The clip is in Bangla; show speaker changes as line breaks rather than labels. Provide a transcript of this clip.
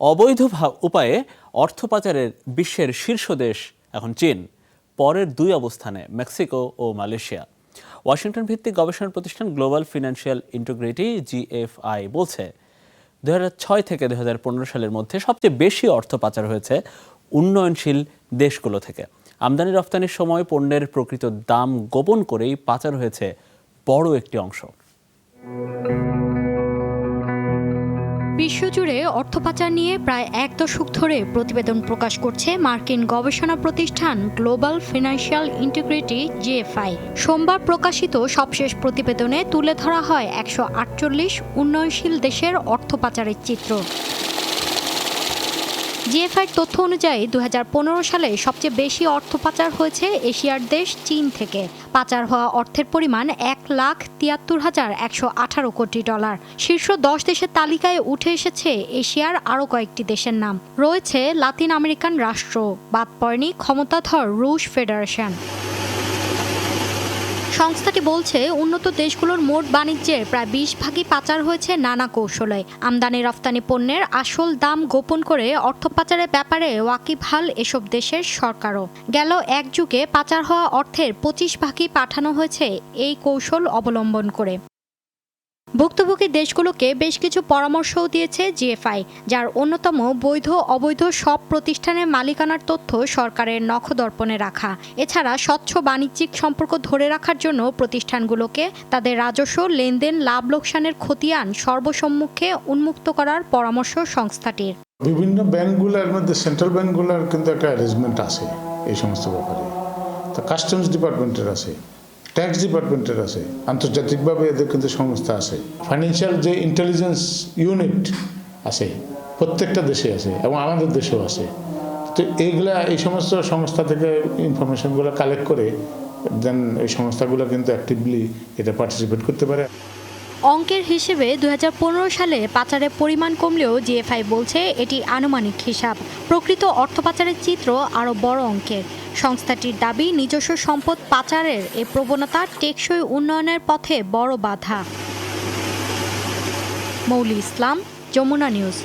অবৈধ উপায়ে অর্থ পাচারের বিশ্বের শীর্ষ দেশ এখন চীন, পরের দুই অবস্থানে মেক্সিকো ও মালয়েশিয়া। ওয়াশিংটন ভিত্তিক গবেষণা প্রতিষ্ঠান গ্লোবাল ফিনান্সিয়াল ইন্টিগ্রিটি, জিএফআই, বলছে দু ছয় থেকে দু হাজার পনেরো সালের মধ্যে সবচেয়ে বেশি অর্থ পাচার হয়েছে উন্নয়নশীল দেশগুলো থেকে। আমদানি রপ্তানির সময় পণ্যের প্রকৃত দাম গোপন করেই পাচার হয়েছে বড় একটি অংশ।
বিশ্বজুড়ে অর্থ পাচার নিয়ে প্রায় এক দশক ধরে প্রতিবেদন প্রকাশ করছে মার্কিন গবেষণা প্রতিষ্ঠান গ্লোবাল ফিনান্সিয়াল ইন্টিগ্রিটি, জিএফআই। সোমবার প্রকাশিত সবশেষ প্রতিবেদনে তুলে ধরা হয় একশো আটচল্লিশ উন্নয়নশীল দেশের অর্থ পাচারের চিত্র। জিএফআইয়ের তথ্য অনুযায়ী দু হাজার পনেরো সালে সবচেয়ে বেশি অর্থ পাচার হয়েছে এশিয়ার দেশ চীন থেকে। পাচার হওয়া অর্থের পরিমাণ এক লাখ তিয়াত্তর হাজার একশো আঠারো কোটি ডলার। শীর্ষ দশ দেশের তালিকায় উঠে এসেছে এশিয়ার আরও কয়েকটি দেশের নাম। রয়েছে লাতিন আমেরিকান রাষ্ট্র, বাদ পড়েনি ক্ষমতাধর রুশ ফেডারেশন। সংস্থাটি বলছে, উন্নত দেশগুলোর মোট বাণিজ্যের প্রায় বিশ ভাগই পাচার হয়েছে নানা কৌশলে। আমদানি রফতানি পণ্যের আসল দাম গোপন করে অর্থ পাচারের ব্যাপারে ওয়াকিবহাল এসব দেশের সরকারও। গেল এক যুগে পাচার হওয়া অর্থের পঁচিশ ভাগই পাঠানো হয়েছে এই কৌশল অবলম্বন করে। ভুক্তভোগী দেশগুলোকে বেশ কিছু পরামর্শও দিয়েছে জিএফআই, যার অন্যতম বৈধ অবৈধ সব প্রতিষ্ঠানের মালিকানার তথ্য সরকারের নখদর্পণে রাখা। এছাড়া স্বচ্ছ বাণিজ্যিক সম্পর্ক ধরে রাখার জন্য প্রতিষ্ঠানগুলোকে তাদের রাজস্ব, লেনদেন, লাভ লোকসানের খতিয়ান সর্বসম্মুখে উন্মুক্ত করার পরামর্শ সংস্থাটির।
বিভিন্ন ব্যাংকগুলোর মধ্যে, সেন্ট্রাল ব্যাংকগুলোর কিন্তু একটা অ্যারেঞ্জমেন্ট আছে এই সমস্ত ব্যাপারে। তো কাস্টমস ডিপার্টমেন্টের আছে। ট্যাক্স ডিপার্টমেন্টের আছে, আন্তর্জাতিকভাবে এদের কিন্তু সংস্থা আছে। ফাইন্যান্সিয়াল যে ইন্টেলিজেন্স ইউনিট আছে, প্রত্যেকটা দেশে আছে এবং আমাদের দেশেও আছে। তো এইগুলা, এই সমস্ত সংস্থা থেকে ইনফরমেশনগুলো কালেক্ট করে দেন এই সংস্থাগুলো কিন্তু অ্যাক্টিভলি এটা পার্টিসিপেট করতে পারে।
অঙ্কের হিসেবে দু হাজার পনেরো সালে পাচারের পরিমাণ কমলেও জিএফআই বলছে এটি আনুমানিক হিসাব। প্রকৃত অর্থ পাচারের চিত্র আরও বড় অঙ্কের। সংস্থাটির দাবি, নিজস্ব সম্পদ পাচারের এ প্রবণতা টেকসই উন্নয়নের পথে বড় বাধা। মৌলি ইসলাম, যমুনা নিউজ।